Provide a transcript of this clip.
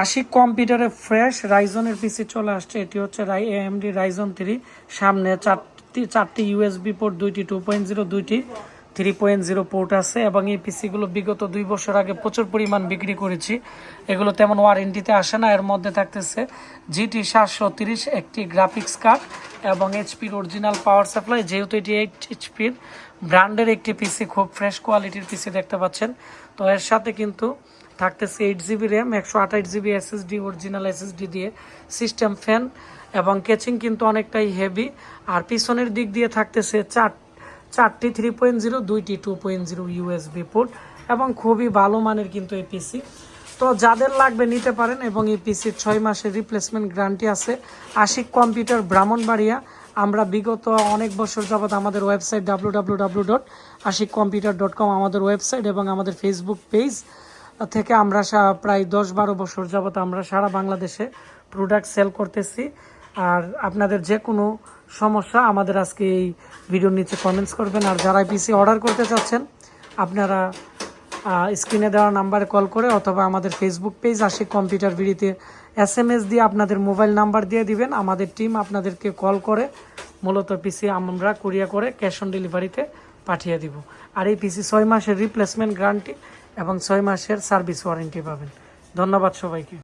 আশিক কম্পিউটারে ফ্রেশ রাইজনের পিসি চলে আসছে। এটি হচ্ছে রাই এএমডি রাইজন থ্রি। সামনে চারটি চারটি ইউএসবি পোর্ট দুইটি টু পয়েন্ট জিরো দুইটি থ্রি পয়েন্ট জিরো পোর্ট আছে এবং এই পিসিগুলো বিগত দুই বছর আগে প্রচুর পরিমাণ বিক্রি করেছি। এগুলো তেমন ওয়ারেন্টিতে আসে না। এর মধ্যে থাকতেছে জিটি সাতশো তিরিশ, একটি গ্রাফিক্স কার্ড এবং এইচপির অরিজিনাল পাওয়ার সাপ্লাই যেহেতু এটি এইট এইচপির ব্র্যান্ডের একটি পিসি, খুব ফ্রেশ কোয়ালিটির পিসি দেখতে পাচ্ছেন। তো এর সাথে কিন্তু থাকতেছে এইট জিবি র্যাম একশো আঠাশ জিবি এসএসডি অরিজিনাল এসএসডি দিয়ে সিস্টেম ফ্যান এবং কেচিং কিন্তু অনেকটাই হেভি আর পিছনের দিক দিয়ে থাকতেছে চার, চারটি থ্রি পয়েন্ট জিরো দুইটি two point zero USB port এবং খুবই ভালো মানের কিন্তু এই পিসি তো যাদের লাগবে নিতে পারেন এবং এই পিসির ছয় মাসের রিপ্লেসমেন্ট গ্যারান্টি আছে। আশিক কম্পিউটার ব্রাহ্মণবাড়িয়া। আমরা বিগত অনেক বছর যাবৎ আমাদের website W W W dot Ashiq computer dot com আমাদের ওয়েবসাইট এবং আমাদের ফেসবুক পেজ থেকে আমরা প্রায় দশ বারো বছর যাবৎ আমরা সারা বাংলাদেশে প্রোডাক্ট সেল করতেছি। আর আপনাদের যে কোনো সমস্যা আমাদের আজকে এই ভিডিওর নিচে কমেন্টস করবেন। আর যারা পিসি অর্ডার করতে চাচ্ছেন, আপনারা স্ক্রিনে দেওয়া নাম্বারে কল করে অথবা আমাদের ফেসবুক পেজ আসে কম্পিউটার বিড়িতে এস এম এস দিয়ে আপনাদের মোবাইল নাম্বার দিয়ে দিবেন। আমাদের টিম আপনাদেরকে কল করে, মূলত পিসি আমরা কুরিয়া করে ক্যাশ অন ডেলিভারিতে পাঠিয়ে দিব। আর এই পিসি ছয় মাসের রিপ্লেসমেন্ট গ্যারান্টি এবং ছয় মাসের সার্ভিস ওয়ারেন্টি পাবেন। ধন্যবাদ সবাইকে।